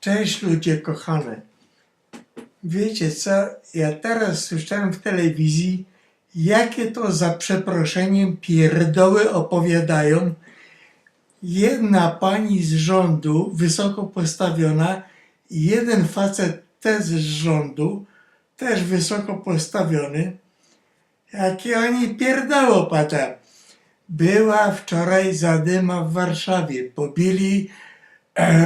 Cześć ludzie kochane. Wiecie co? Ja teraz słyszałem w telewizji, jakie to za przeproszeniem pierdoły opowiadają. Jedna pani z rządu, wysoko postawiona, jeden facet też z rządu, też wysoko postawiony, jakie oni pierdoły opadają. Była wczoraj zadyma w Warszawie. Pobili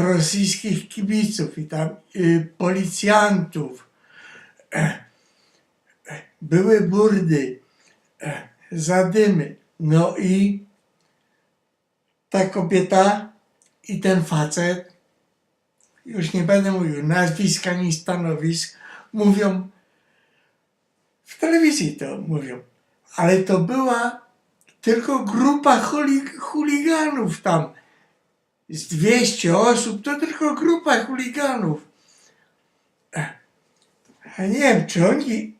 rosyjskich kibiców i tam y, policjantów. E, e, były burdy, e, zadymy. No i ta kobieta i ten facet, już nie będę mówił nazwisk ani stanowisk, mówią, w telewizji to mówią, ale to była tylko grupa huli- chuliganów tam. Z 200 osób to tylko grupa chuliganów. A nie wiem, czy oni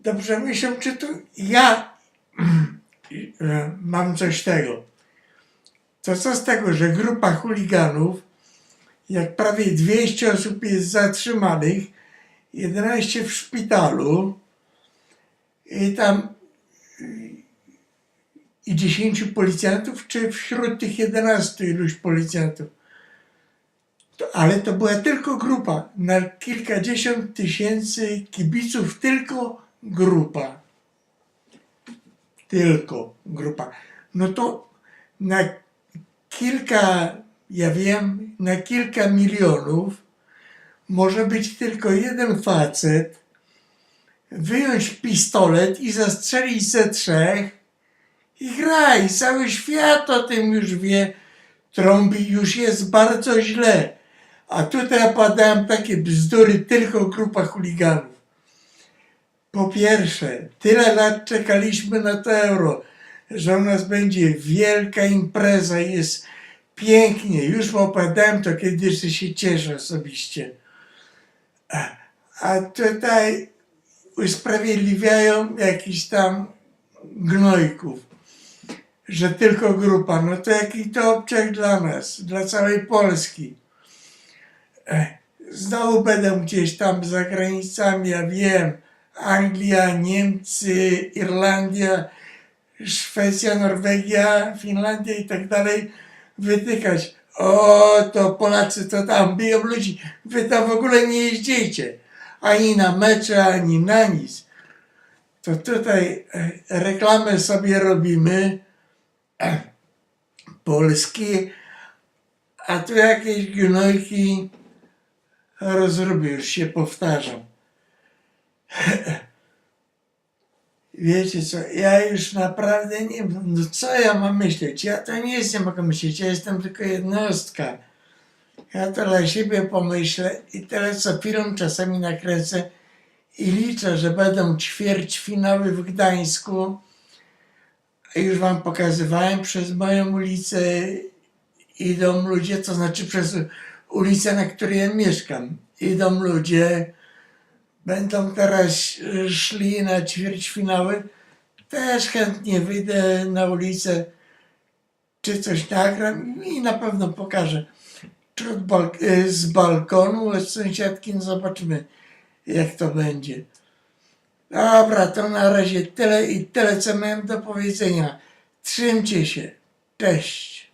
dobrze myślą, czy to ja mam coś tego. To co z tego, że grupa chuliganów, jak prawie 200 osób jest zatrzymanych, 11 w szpitalu i tam i 10 policjantów, czy wśród tych 11 iluś policjantów? To, ale to była tylko grupa. Na kilkadziesiąt tysięcy kibiców tylko grupa. Tylko grupa. No to na kilka, ja wiem, na kilka milionów może być tylko jeden facet, wyjąć pistolet i zastrzelić ze trzech i graj, cały świat o tym już wie, trąbi, już jest bardzo źle. A tutaj padają takie bzdury, tylko grupa chuliganów. Po pierwsze, tyle lat czekaliśmy na to euro, że u nas będzie wielka impreza, jest pięknie. Już opadałem to kiedyś się cieszę osobiście. A- A tutaj usprawiedliwiają jakiś tam gnojków że tylko grupa, no to jaki to obciach dla nas, dla całej Polski. Ech, Znowu będę gdzieś tam za granicami, ja wiem, Anglia, Niemcy, Irlandia, Szwecja, Norwegia, Finlandia i tak dalej wytykać. O, to Polacy to tam biją ludzi. Wy tam w ogóle nie jeździcie. Ani na mecze, ani na nic. To tutaj e, reklamę sobie robimy Polski, a tu jakieś gnojki rozrobił, się powtarzam. Wiecie co, ja już naprawdę nie no co ja mam myśleć? Ja to nie jestem mogę myśleć, ja jestem tylko jednostka. Ja to dla siebie pomyślę i tyle co chwilą czasami nakręcę i liczę, że będą ćwierćfinały w Gdańsku. Już wam pokazywałem, przez moją ulicę idą ludzie, to znaczy przez ulicę, na której ja mieszkam. Idą ludzie, będą teraz szli na ćwierćfinały. Też chętnie wyjdę na ulicę, czy coś nagram i na pewno pokażę. Balk- e, z balkonu, od sąsiadki, no zobaczymy jak to będzie. Dobra, to na razie tyle i tyle, co miałem do powiedzenia. Trzymcie się. Cześć.